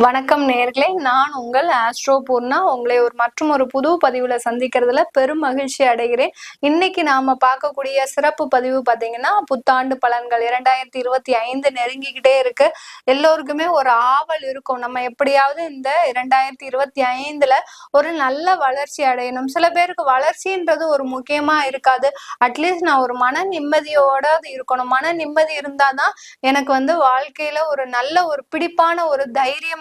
வணக்கம் நேர்களே. நான் உங்கள் ஆஸ்ட்ரோ பூர்ணா. உங்களை ஒரு மற்றும் ஒரு புது பதிவுல சந்திக்கிறதுல பெரும் மகிழ்ச்சி அடைகிறேன். இன்னைக்கு நாம பார்க்கக்கூடிய சிறப்பு பதிவு பாத்தீங்கன்னா புத்தாண்டு பலன்கள் இரண்டாயிரத்தி இருபத்தி ஐந்து நெருங்கிக்கிட்டே இருக்கு. எல்லோருக்குமே ஒரு ஆவல் இருக்கும். நம்ம எப்படியாவது இந்த இரண்டாயிரத்தி இருபத்தி ஐந்துல ஒரு நல்ல வளர்ச்சி அடையணும். சில பேருக்கு வளர்ச்சின்றது ஒரு முக்கியமா இருக்காது. அட்லீஸ்ட் நான் ஒரு மன நிம்மதியோட இருக்கணும். மன நிம்மதி இருந்தாதான் எனக்கு வந்து வாழ்க்கையில ஒரு நல்ல ஒரு பிடிப்பான ஒரு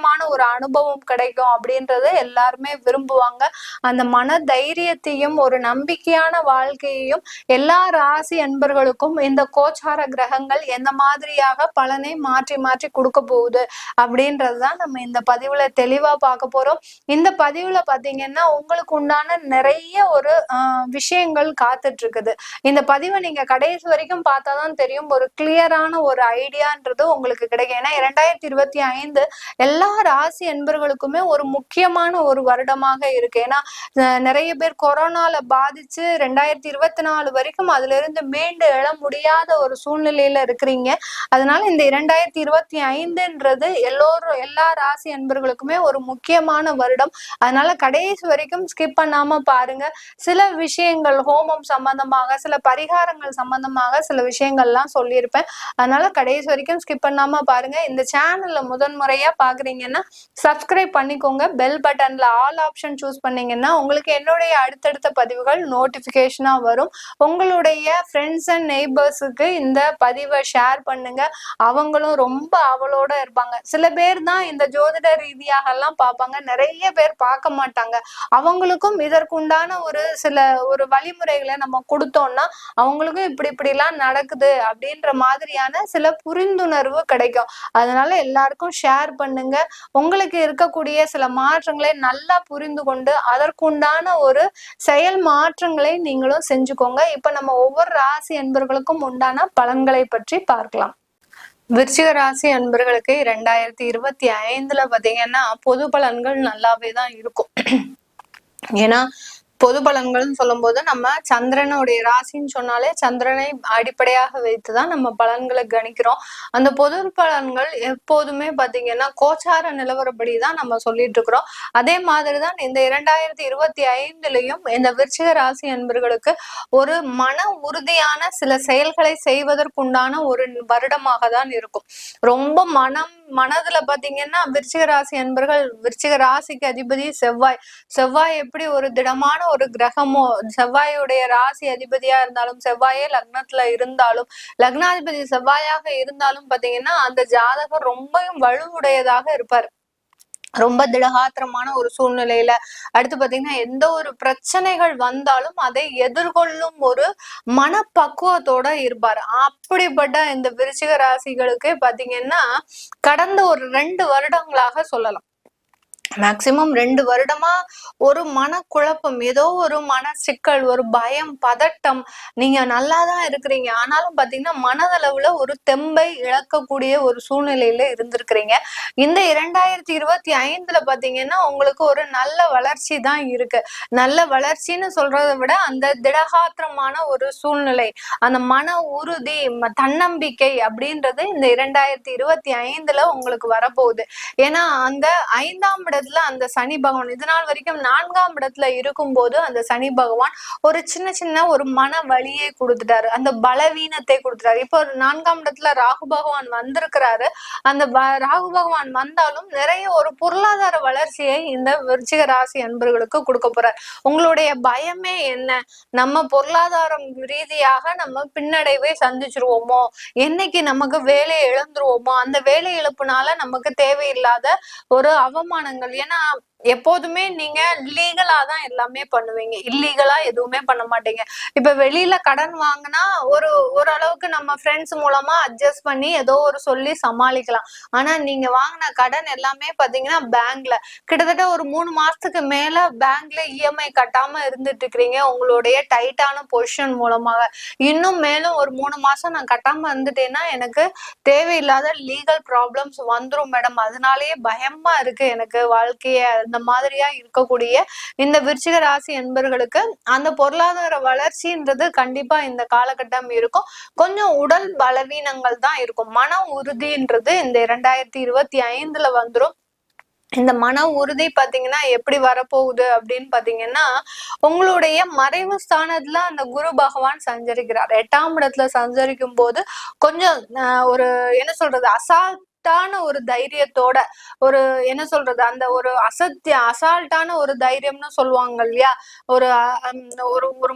தைரியமான ஒரு அனுபவம் கிடைக்கும் அப்படின்றத எல்லாருமே விரும்புவாங்க. அந்த மன தைரியத்தையும் ஒரு நம்பிக்கையான வாழ்க்கையையும் எல்லா ராசி அன்பர்களுக்கும் இந்த கோச்சார கிரகங்கள் எந்த மாதிரியாக பலனை மாற்றி மாற்றி கொடுக்க போகுது அப்படின்றதுதான் நம்ம இந்த பதிவுல தெளிவா பார்க்க போறோம். இந்த பதிவுல பாத்தீங்கன்னா உங்களுக்கு உண்டான நிறைய ஒரு விஷயங்கள் காத்துட்டு இருக்குது இந்த பதிவை நீங்க கடைசி வரைக்கும் பார்த்தாதான் தெரியும். ஒரு கிளியரான ஒரு ஐடியான்றது உங்களுக்கு கிடைக்கும். ஏன்னா இரண்டாயிரத்தி இருபத்தி ஐந்து எல்லா ராசி அன்பர்களுக்குமே ஒரு முக்கியமான ஒரு வருடமாக இருக்கு. ஏன்னா நிறைய பேர் கொரோனால பாதிச்சு ரெண்டாயிரத்தி இருபத்தி நாலு வரைக்கும் அதுல இருந்து மீண்டு எழ முடியாத ஒரு சூழ்நிலையில இருக்கிறீங்க. அதனால இந்த இரண்டாயிரத்தி இருபத்தி ஐந்துன்றது எல்லோரும் எல்லா ராசி அன்பர்களுக்குமே ஒரு முக்கியமான வருடம். அதனால கடைசி வரைக்கும் ஸ்கிப் பண்ணாம பாருங்க. சில விஷயங்கள் ஹோமம் சம்பந்தமாக சில பரிகாரங்கள் சம்பந்தமாக சில விஷயங்கள்லாம் சொல்லியிருப்பேன். அதனால கடைசி வரைக்கும் ஸ்கிப் பண்ணாம பாருங்க. இந்த சேனல்ல முதன்முறையா பண்ணீங்கன்னா சப்ஸ்கிரைப் பண்ணிக்கோங்க. பெல் பட்டன்ல ஆல் ஆப்ஷன் சூஸ் பண்ணீங்கன்னா உங்களுக்கு என்னுடைய அடுத்தடுத்த பதிவுகள் நோட்டிபிகேஷனா வரும். உங்களுடைய ஃப்ரெண்ட்ஸ் அண்ட் நெய்பர்ஸுக்கு இந்த பதிவை ஷேர் பண்ணுங்க. அவங்களும் ரொம்ப அவளோட இருப்பாங்க. சில பேர் தான் இந்த ஜோதிட ரீதியாக எல்லாம் பார்ப்பாங்க. நிறைய பேர் பார்க்க மாட்டாங்க. அவங்களுக்கும் இதற்குண்டான ஒரு சில ஒரு வழிமுறைகளை நம்ம கொடுத்தோம்னா அவங்களுக்கும் இப்படி இப்படி எல்லாம் நடக்குது அப்படின்ற மாதிரியான சில புரிந்துணர்வு கிடைக்கும். அதனால எல்லாருக்கும் ஷேர் பண்ணுங்க. உங்களுக்கு இருக்கக்கூடிய சில மாற்றங்களை நல்லா புரிந்து கொண்டு அதற்குண்டான ஒரு செயல் மாற்றங்களை நீங்களும் செஞ்சுக்கோங்க. இப்ப நம்ம ஒவ்வொரு ராசி என்பர்களுக்கும் உண்டான பலன்களை பற்றி பார்க்கலாம். விருச்சிக ராசி அன்பர்களுக்கு இரண்டாயிரத்தி இருபத்தி ஐந்துல பாத்தீங்கன்னா பொது பலன்கள் நல்லாவே தான் இருக்கும். ஏன்னா பொது பலன்கள்னு சொல்லும்போது நம்ம சந்திரனுடைய ராசின்னு சொன்னாலே சந்திரனை அடிப்படையாக வைத்துதான் நம்ம பலன்களை கணிக்கிறோம். அந்த பொது பலன்கள் எப்போதுமே பாத்தீங்கன்னா கோச்சார நிலவரப்படி தான் நம்ம சொல்லிட்டு இருக்கிறோம் அதே மாதிரிதான் இந்த இரண்டாயிரத்தி இருபத்தி ஐந்துலயும் இந்த விருச்சிக ராசி அன்பர்களுக்கு ஒரு மன உறுதியான சில செயல்களை செய்வதற்குண்டான ஒரு வருடமாக தான் இருக்கும். ரொம்ப மனம் மனதுல பாத்தீங்கன்னா விருச்சிக ராசி அன்பர்கள் விருச்சிக ராசிக்கு அதிபதி செவ்வாய். செவ்வாய் எப்படி ஒரு திடமான ஒரு கிரகமோ செவ்வாயுடைய ராசி அதிபதியா இருந்தாலும் செவ்வாயே லக்னத்துல இருந்தாலும் லக்னாதிபதி செவ்வாயாக இருந்தாலும் பாத்தீங்கன்னா அந்த ஜாதகம் ரொம்பவும் வலுவுடையதாக இருப்பார். ரொம்ப திடகாத்திரமான ஒரு சூழ்நிலையில அடுத்து பாத்தீங்கன்னா எந்த ஒரு பிரச்சனைகள் வந்தாலும் அதை எதிர்கொள்ளும் ஒரு மனப்பக்குவத்தோட இருப்பார். அப்படிப்பட்ட இந்த விருச்சிக ராசிகளுக்கு பாத்தீங்கன்னா கடந்த ஒரு ரெண்டு வருடங்களாக சொல்லலாம். மேக்சிமம் ரெண்டு வருடமா ஒரு மனக்குழப்பம் ஏதோ ஒரு மன சிக்கல் ஒரு பயம் பதட்டம். நீங்க நல்லா தான் இருக்கிறீங்க. ஆனாலும் பாத்தீங்கன்னா மனதளவுல ஒரு தெம்பை இழக்கக்கூடிய ஒரு சூழ்நிலையில இருந்திருக்கிறீங்க. இந்த இரண்டாயிரத்தி இருபத்தி ஐந்துல பாத்தீங்கன்னா உங்களுக்கு ஒரு நல்ல வளர்ச்சி தான் இருக்கு. நல்ல வளர்ச்சின்னு சொல்றதை விட அந்த திடகாத்திரமான ஒரு சூழ்நிலை அந்த மன உறுதி தன்னம்பிக்கை அப்படின்றது இந்த இரண்டாயிரத்தி இருபத்தி ஐந்துல உங்களுக்கு வரப்போகுது. ஏன்னா அந்த ஐந்தாம் இடத்துல அந்த சனி பகவான் இது நாள் வரைக்கும் நான்காம் இடத்துல இருக்கும் போது அந்த சனி பகவான் ஒரு சின்ன சின்ன ஒரு மன வழியை கொடுத்துட்டாரு. அந்த பலவீனத்தை கொடுத்துட்டாரு. இப்போ நான்காம் இடத்துல ராகு பகவான் வந்திருக்கிறாரு. அந்த ராகு பகவான் வந்தாலும் நிறைய ஒரு பொருளாதார வளர்ச்சியை இந்த விருச்சிக ராசி அன்பர்களுக்கு கொடுக்க போறார். உங்களுடைய பயமே என்ன? நம்ம பொருளாதாரம் ரீதியாக நம்ம பின்னடைவை சந்திச்சிருவோமோ? என்னைக்கு நமக்கு வேலையை இழந்துருவோமோ? அந்த வேலை இழப்புனால நமக்கு தேவையில்லாத ஒரு அவமானங்கள் ஏன்னா எப்போதுமே நீங்க லீகலா தான் எல்லாமே பண்ணுவீங்க. இல்லீகலா எதுவுமே பண்ண மாட்டீங்க. இப்ப வெளியில கடன் வாங்கினா ஒரு ஓரளவுக்கு நம்ம ஃப்ரெண்ட்ஸ் மூலமா அட்ஜஸ்ட் பண்ணி ஏதோ ஒரு சொல்லி சமாளிக்கலாம். ஆனா நீங்க வாங்கின கடன் எல்லாமே பாத்தீங்கன்னா பேங்க்ல கிட்டத்தட்ட ஒரு மூணு மாசத்துக்கு மேல பேங்க்ல இஎம்ஐ கட்டாம இருந்துட்டு இருக்கிறீங்க உங்களுடைய டைட்டான பொசிஷன் மூலமாக. இன்னும் மேலும் ஒரு மூணு மாசம் நான் கட்டாம இருந்துட்டேன்னா எனக்கு தேவையில்லாத லீகல் ப்ராப்ளம்ஸ் வந்துடும் மேடம் அதனாலேயே பயமா இருக்கு எனக்கு வாழ்க்கைய. இந்த மாதிரியா இருக்கக்கூடிய இந்த விருச்சிக ராசி என்பர்களுக்கு அந்த பொருளாதார வளர்ச்சின்றது கண்டிப்பா இந்த காலகட்டம் இருக்கும். கொஞ்சம் உடல் பலவீனங்கள் தான் இருக்கும். மன உறுதின்றது இந்த இரண்டாயிரத்தி இருபத்தி ஐந்துல வந்துரும். இந்த மன உறுதி பாத்தீங்கன்னா எப்படி வரப்போகுது அப்படின்னு பாத்தீங்கன்னா உங்களுடைய மறைவு ஸ்தானத்துல அந்த குரு பகவான் சஞ்சரிக்கிறார். எட்டாம் இடத்துல சஞ்சரிக்கும் போது கொஞ்சம் ஆஹ், ஒரு என்ன சொல்றது அசால்ட்டான ஒரு தைரியத்தோட ஒரு என்ன சொல்றது அந்த ஒரு அசத்திய அசால்ட்டான ஒரு தைரியம்னு சொல்லுவாங்க இல்லையா? ஒரு ஒரு ஒரு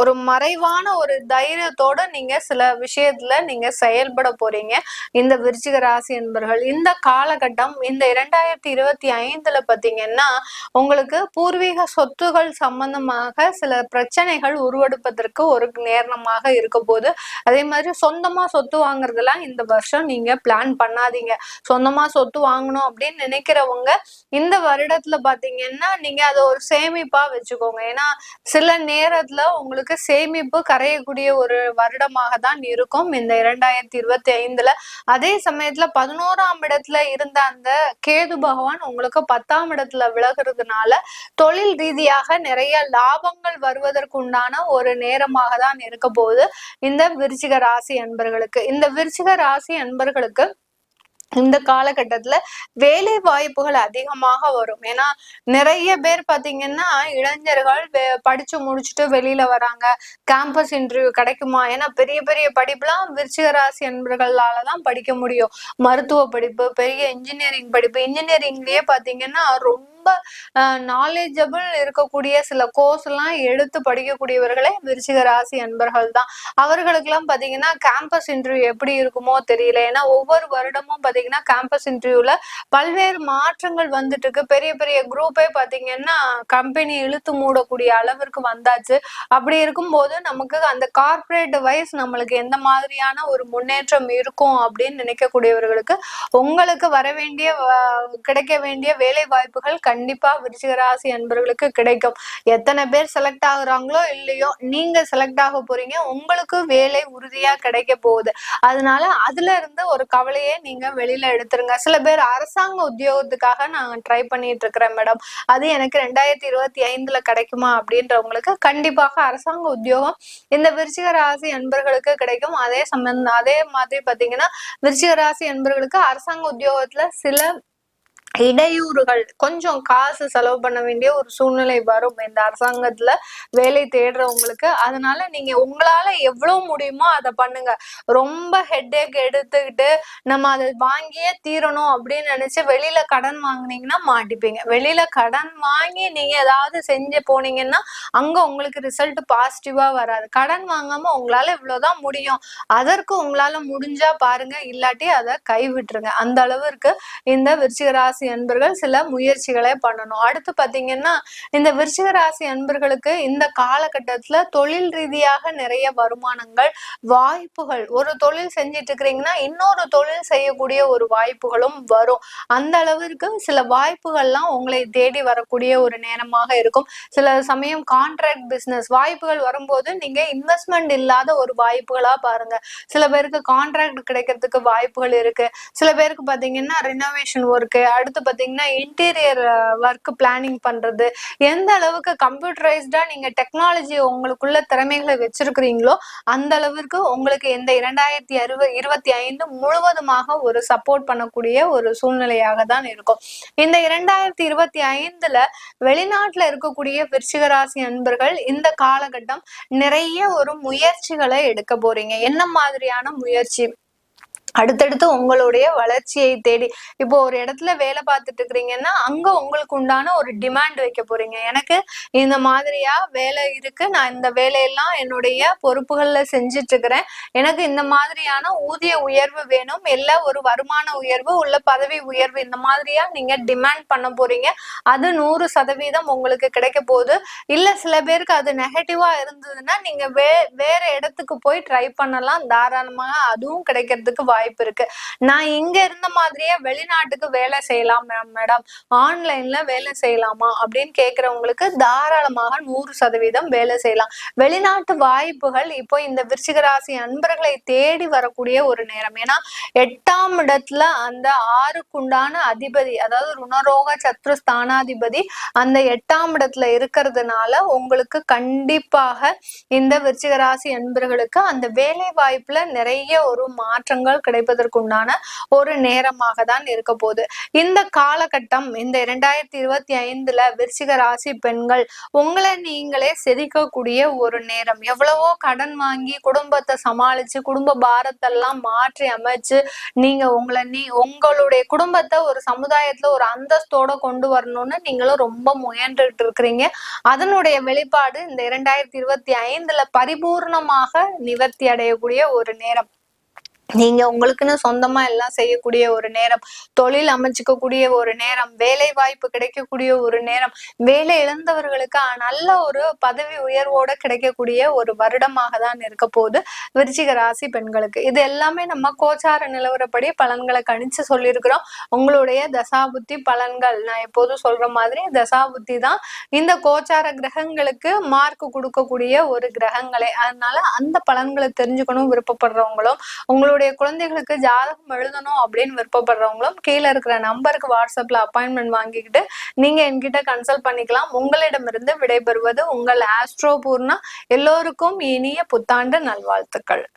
ஒரு மறைவான ஒரு தைரியத்தோட நீங்க சில விஷயத்துல நீங்க செயல்பட போறீங்க. இந்த விருச்சிக ராசி என்பர்கள் இந்த காலகட்டம் இந்த இரண்டாயிரத்தி இருபத்தி ஐந்துல பாத்தீங்கன்னா உங்களுக்கு பூர்வீக சொத்துகள் சம்பந்தமாக சில பிரச்சனைகள் உருவெடுப்பதற்கு ஒரு நேரணமாக இருக்க போது அதே மாதிரி சொந்தமா சொத்து வாங்குறதெல்லாம் இந்த வருஷம் நீங்க பிளான் பண்ணாதீங்க. சொந்தமா சொத்து வாங்கணும் அப்படின்னு நினைக்கிறவங்க இந்த வருடத்துல பாத்தீங்கன்னா நீங்க அதை ஒரு சேமிப்பா வச்சுக்கோங்க. ஏன்னா சில நேரத்துல உங்களுக்கு சேமிப்பு கரையக்கூடிய ஒரு வருடமாக தான் இருக்கும். இந்த இரண்டாயிரத்தி இருபத்தி ஐந்துல அதே சமயத்துல பதினோராம் இடத்துல இருந்த அந்த கேது பகவான் உங்களுக்கு பத்தாம் இடத்துல விலகுறதுனால தொழில் ரீதியாக நிறைய லாபங்கள் வருவதற்குண்டான ஒரு நேரமாக தான் இருக்க போகுது. இந்த விருச்சிக ராசி அன்பர்களுக்கு. இந்த விருச்சிக ராசி அன்பர்களுக்கு இந்த காலகட்டத்துல வேலை வாய்ப்புகள் அதிகமாக வரும். ஏன்னா நிறைய பேர் பாத்தீங்கன்னா இளைஞர்கள் படிச்சு முடிச்சுட்டு வெளியில வராங்க. கேம்பஸ் இன்டர்வியூ கிடைக்குமா? ஏன்னா பெரிய பெரிய படிப்புலாம் விருச்சிக ராசி தான் படிக்க முடியும். மருத்துவ படிப்பு பெரிய இன்ஜினியரிங் படிப்பு இன்ஜினியரிங்லயே பாத்தீங்கன்னா ரொம்ப ரொம்ப நாலேஜபிள் இருக்கக்கூடிய சில கோர்ஸ் எல்லாம் எடுத்து படிக்கக்கூடியவர்களே விருச்சிக ராசி அன்பர்கள் தான். அவர்களுக்கெல்லாம் பாத்தீங்கன்னா கேம்பஸ் இன்டர்வியூ எப்படி இருக்குமோ தெரியல. ஏன்னா ஒவ்வொரு வருடமும் பாத்தீங்கன்னா கேம்பஸ் இன்டர்வியூல பல்வேறு மாற்றங்கள் வந்துட்டு இருக்கு பெரிய பெரிய குரூப்பே பாத்தீங்கன்னா கம்பெனி இழுத்து மூடக்கூடிய அளவிற்கு வந்தாச்சு. அப்படி இருக்கும்போது நமக்கு அந்த கார்ப்பரேட் வைஸ் நம்மளுக்கு எந்த மாதிரியான ஒரு முன்னேற்றம் இருக்கும் அப்படின்னு நினைக்கக்கூடியவர்களுக்கு உங்களுக்கு வர வேண்டிய கிடைக்க வேண்டிய வேலை வாய்ப்புகள் கண்டிப்பா விருச்சிகராசி அன்பர்களுக்கு கிடைக்கும். எத்தனை பேர் செலக்ட் ஆகுறாங்களோ இல்லையோ நீங்க செலக்ட் ஆக போறீங்க. உங்களுக்கு வேலை உறுதியா கிடைக்க போகுது. அதனால அதுல இருந்து ஒரு கவலையை நீங்க வெளியில எடுத்துருங்க. சில பேர் அரசாங்க உத்தியோகத்துக்காக நான் ட்ரை பண்ணிட்டு இருக்கிறேன் மேடம் அது எனக்கு ரெண்டாயிரத்தி இருபத்தி ஐந்துல கிடைக்குமா அப்படின்றவங்களுக்கு கண்டிப்பாக அரசாங்க உத்தியோகம் இந்த விருச்சிக ராசி அன்பர்களுக்கு கிடைக்கும். அதே சம்பந்தம் அதே மாதிரி பாத்தீங்கன்னா விருச்சிக ராசி அன்பர்களுக்கு அரசாங்க உத்தியோகத்துல சில இடையூறுகள் கொஞ்சம் காசு செலவு பண்ண வேண்டிய ஒரு சூழ்நிலை வரும் இந்த அரசாங்கத்துல வேலை தேடுறவங்களுக்கு. அதனால நீங்க உங்களால எவ்வளவு முடியுமோ அதை பண்ணுங்க. ரொம்ப ஹெட்டேக் எடுத்துக்கிட்டு நம்ம அதை வாங்கியே தீரணும் அப்படின்னு நினைச்சு வெளியில கடன் வாங்குனீங்கன்னா மாட்டிப்பீங்க. வெளியில கடன் வாங்கி நீங்க ஏதாவது செஞ்சு போனீங்கன்னா அங்க உங்களுக்கு ரிசல்ட் பாசிட்டிவா வராது. கடன் வாங்காம உங்களால இவ்வளவுதான் முடியும். அதற்கு உங்களால முடிஞ்சா பாருங்க இல்லாட்டி அதை கைவிட்டுருங்க. அந்த அளவிற்கு இந்த விருச்சிகராசி ராசி அன்பர்கள் சில முயற்சிகளை பண்ணணும். அடுத்து பாத்தீங்கன்னா இந்த விருச்சிக ராசி அன்பர்களுக்கு இந்த காலகட்டத்துல தொழில் ரீதியாக நிறைய வருமானங்கள் வாய்ப்புகள் ஒரு தொழில் செஞ்சிட்டு இருக்கிறீங்கன்னா இன்னொரு தொழில் செய்யக்கூடிய ஒரு வாய்ப்புகளும் வரும். அந்த அளவிற்கு சில வாய்ப்புகள்லாம் உங்களை தேடி வரக்கூடிய ஒரு நேரமாக இருக்கும். சில சமயம் கான்ட்ராக்ட் பிஸ்னஸ் வாய்ப்புகள் வரும்போது நீங்க இன்வெஸ்ட்மெண்ட் இல்லாத ஒரு வாய்ப்புகளா பாருங்க. சில பேருக்கு கான்ட்ராக்ட் கிடைக்கிறதுக்கு வாய்ப்புகள் இருக்கு. சில பேருக்கு பாத்தீங்கன்னா ரினோவேஷன் ஒர்க்கு அடுத்து பாத்தீங்கன்னா இன்டீரியர் ஒர்க் பிளானிங் பண்றது. எந்த அளவுக்கு கம்ப்யூட்டரைஸ்டா நீங்க டெக்னாலஜி உங்களுக்குள்ள திறமைகளை வச்சிருக்கிறீங்களோ அந்த அளவிற்கு உங்களுக்கு இந்த இரண்டாயிரத்தி அறுபது இருபத்தி ஐந்து முழுவதுமாக ஒரு சப்போர்ட் பண்ணக்கூடிய ஒரு சூழ்நிலையாக தான் இருக்கும். இந்த இரண்டாயிரத்தி இருபத்தி ஐந்துல வெளிநாட்டுல இருக்கக்கூடிய விருச்சிகராசி நண்பர்கள் அன்பர்கள் இந்த காலகட்டம் நிறைய ஒரு முயற்சிகளை எடுக்க போறீங்க. என்ன மாதிரியான முயற்சி? அடுத்தடுத்து உங்களுடைய வளர்ச்சியை தேடி இப்போ ஒரு இடத்துல வேலை பார்த்துட்டு இருக்கிறீங்கன்னா அங்க உங்களுக்கு உண்டான ஒரு டிமாண்ட் வைக்க போறீங்க. எனக்கு இந்த மாதிரியா வேலை இருக்கு நான் இந்த வேலையெல்லாம் என்னுடைய பொறுப்புகள்ல செஞ்சுட்டு இருக்கிறேன் எனக்கு இந்த மாதிரியான ஊதிய உயர்வு வேணும் இல்ல ஒரு வருமான உயர்வு உள்ள பதவி உயர்வு இந்த மாதிரியா நீங்க டிமாண்ட் பண்ண போறீங்க. அது நூறு சதவீதம் உங்களுக்கு கிடைக்க போகுது. இல்ல சில பேருக்கு அது நெகட்டிவா இருந்ததுன்னா நீங்க வே வேற இடத்துக்கு போய் ட்ரை பண்ணலாம். தாராளமாக அதுவும் கிடைக்கிறதுக்கு வாய்ப்பு இருக்கு. நான் இங்க இருந்த மாதிரியே வெளிநாட்டுக்கு வேலை செய்யலாம் மேடம் ஆன்லைன்ல வேலை செய்யலாமா? அப்படின்னு கேக்குறவங்களுக்கு தாராளமாக நூறு சதவீதம் வேலை செய்யலாம். வெளிநாட்டு வாய்ப்புகள் இப்போ இந்த விருச்சிகராசி அன்பர்களை தேடி வரக்கூடிய ஒரு நேரம். ஏன்னா எட்டாம் இடத்துல அந்த ஆறுக்குண்டான அதிபதி அதாவது ருணரோக சத்ரு ஸ்தானாதிபதி அந்த எட்டாம் இடத்துல இருக்கிறதுனால உங்களுக்கு கண்டிப்பாக இந்த விருச்சிகராசி அன்பர்களுக்கு அந்த வேலை வாய்ப்புல நிறைய ஒரு மாற்றங்கள் கிடைப்பதற்குண்டான ஒரு நேரமாக தான் இருக்க போகுது. இந்த காலகட்டம் இந்த இரண்டாயிரத்தி இருபத்தி ஐந்துல விருச்சிக ராசி பெண்கள் உங்களை நீங்களே செதுக்கக்கூடிய ஒரு நேரம். எவ்வளவோ கடன் வாங்கி குடும்பத்தை சமாளிச்சு குடும்ப பாரத்தெல்லாம் மாற்றி அமைச்சு நீங்க உங்களை நீ உங்களுடைய குடும்பத்தை ஒரு சமுதாயத்துல ஒரு அந்தஸ்தோட கொண்டு வரணும்னு நீங்களும் ரொம்ப முயன்றுட்டு இருக்கிறீங்க. அதனுடைய வெளிப்பாடு இந்த இரண்டாயிரத்தி இருபத்தி ஐந்துல பரிபூர்ணமாக நிவர்த்தி அடையக்கூடிய ஒரு நேரம். நீங்க உங்களுக்குன்னு சொந்தமா எல்லாம் செய்யக்கூடிய ஒரு நேரம் தொழில் அமைச்சுக்கக்கூடிய ஒரு நேரம் வேலை வாய்ப்பு கிடைக்கக்கூடிய ஒரு நேரம் வேலை இழந்தவர்களுக்கு நல்ல ஒரு பதவி உயர்வோட கிடைக்கக்கூடிய ஒரு வருடமாக தான் இருக்க போகுது விருச்சிக ராசி பெண்களுக்கு. இது எல்லாமே நம்ம கோச்சார நிலவரப்படி பலன்களை கணிச்சு சொல்லியிருக்கிறோம். உங்களுடைய தசாபுத்தி பலன்கள் நான் எப்போதும் சொல்ற மாதிரி தசாபுத்தி தான் இந்த கோச்சார கிரகங்களுக்கு மார்க் கொடுக்கக்கூடிய ஒரு கிரகங்களே. அதனால அந்த பலன்களை தெரிஞ்சுக்கணும் விருப்பப்படுறவங்களும் உங்களுடைய உங்களுடைய குழந்தைகளுக்கு ஜாதகம் எழுதணும் அப்படின்னு விருப்பப்படுறவங்களும் கீழே இருக்கிற நம்பருக்கு வாட்ஸ்அப்ல அப்பாயின்மெண்ட் வாங்கிக்கிட்டு நீங்க என்கிட்ட கன்சல்ட் பண்ணிக்கலாம். உங்களிடமிருந்து விடைபெறுவது உங்கள் ஆஸ்ட்ரோ பூர்ணா. எல்லோருக்கும் இனிய புத்தாண்டு நல்வாழ்த்துக்கள்.